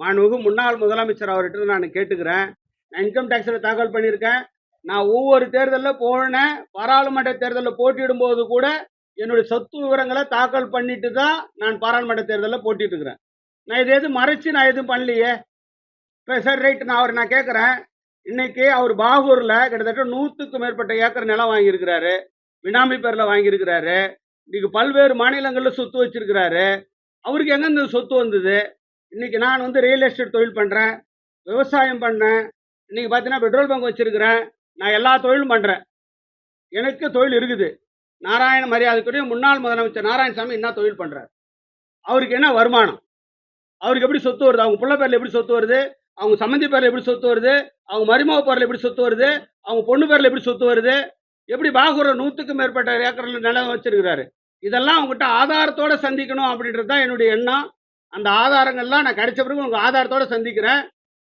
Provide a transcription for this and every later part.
மாண்புமிகு முன்னாள் முதலமைச்சர் அவர்கிட்ட நான் கேட்டுக்கிறேன். நான் இன்கம் டேக்ஸில் தாக்கல் பண்ணியிருக்கேன். நான் ஒவ்வொரு தேர்தலில் போனேன் பாராளுமன்ற தேர்தலில் போட்டியிடும் போது கூட என்னுடைய சொத்து விவரங்களை தாக்கல் பண்ணிட்டு தான் நான் பாராளுமன்ற தேர்தலில் போட்டிட்டு இருக்கிறேன் நான் இது எதுவும் மறைச்சு நான் எதுவும் பண்ணலையே. இப்போ சரி ரைட் நான் அவர் நான் கேட்குறேன். இன்னைக்கு அவர் பாகூரில் கிட்டத்தட்ட நூற்றுக்கும் மேற்பட்ட ஏக்கர் நிலம் வாங்கியிருக்கிறாரு. வினாமி பேரில் வாங்கியிருக்கிறாரு. இன்னைக்கு பல்வேறு மாநிலங்களில் சொத்து வச்சிருக்கிறாரு. அவருக்கு எங்க இந்த சொத்து வந்தது? இன்னைக்கு நான் வந்து ரியல் எஸ்டேட் தொழில் பண்ணுறேன் விவசாயம் பண்ணேன் இன்னைக்கு பார்த்தீங்கன்னா பெட்ரோல் பங்க் வச்சிருக்கிறேன் நான் எல்லா தொழிலும் பண்ணுறேன் எனக்கு தொழில் இருக்குது. நாராயண மரியாதைக்குரிய முன்னாள் முதலமைச்சர் நாராயணசாமி என்ன தொழில் பண்ணுறாரு அவருக்கு என்ன வருமானம்? அவருக்கு எப்படி சொத்து வருது? அவங்க பிள்ளை பேரில் எப்படி சொத்து வருது? அவங்க சம்மந்தி பேரில் எப்படி சொத்து வருது? அவங்க மருமக பேரில் எப்படி சொத்து வருது? அவங்க பொண்ணு பேரில் எப்படி சொத்து வருது? எப்படி பாகூர நூற்றுக்கும் மேற்பட்ட ஏக்கரில் நிலம் வச்சிருக்கிறாரு? இதெல்லாம் அவங்ககிட்ட ஆதாரத்தோட சந்திக்கணும் அப்படின்றது தான் என்னுடைய எண்ணம். அந்த ஆதாரங்கள்லாம் நான் கிடைச்ச பிறகு உங்கள் ஆதாரத்தோட சந்திக்கிறேன்.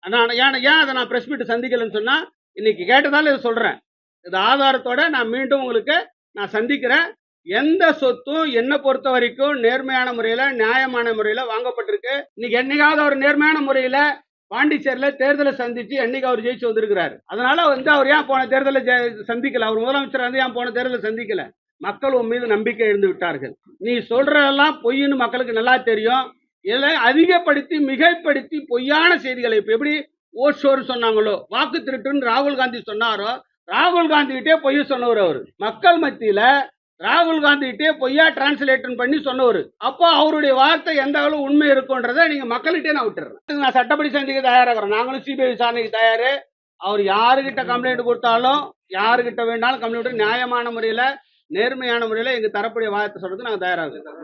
நான் ஏன் ஏன் அதை நான் ப்ரெஸ் மீட்டு சந்திக்கலைன்னு சொன்னால் இன்னைக்கு கேட்டதால இதை சொல்கிறேன் இது ஆதாரத்தோட நான் மீண்டும் உங்களுக்கு நான் சந்திக்கிறேன். எந்த சொத்தும் என்னை பொறுத்த வரைக்கும் நேர்மையான முறையில் நியாயமான முறையில் வாங்கப்பட்டிருக்கு. இன்னைக்கு என்னைக்காவது அவர் நேர்மையான முறையில் பாண்டிச்சேரியில் தேர்தலை சந்திச்சு என்னைக்கு அவர் ஜெயிச்சு வந்திருக்கிறாரு. அதனால வந்து அவர் ஏன் போன தேர்தலை ஜெ- சந்திக்கல? அவர் முதலமைச்சர் வந்து ஏன் போன தேர்தலை சந்திக்கல? மக்கள் உன் மீது நம்பிக்கை எழுந்து விட்டார்கள். நீ சொல்றதெல்லாம் பொய்ன்னு மக்களுக்கு நல்லா தெரியும். இதில் அதிகப்படுத்தி மிகைப்படுத்தி பொய்யான செய்திகளை இப்போ எப்படி ஓஷோர் சொன்னாங்களோ வாக்கு திருட்டுன்னு ராகுல் காந்தி சொன்னாரோ ராகுல் காந்தி கிட்டே சொன்னவர் அவர். மக்கள் மத்தியில் ராகுல் காந்தி கிட்டே பொய்யா டிரான்ஸ்லேட்டன் பண்ணி சொன்னவர். அப்போ அவருடைய வார்த்தை எந்த அளவு உண்மை இருக்குன்றதை நீங்கள் மக்கள்கிட்டே நான் விட்டுறேன். நான் சட்டப்படி சந்திக்க தயாராகிறேன். நாங்களும் சிபிஐ விசாரணைக்கு தயார். அவர் யாருக்கிட்ட கம்ப்ளைண்ட் கொடுத்தாலும் யாருக்கிட்ட வேணாலும் கம்ப்ளைண்ட் நியாயமான முறையில் நேர்மையான முறையில் எங்கள் தரப்புடைய வார்த்தை சொல்றதுக்கு நாங்கள் தயாராகிறோம்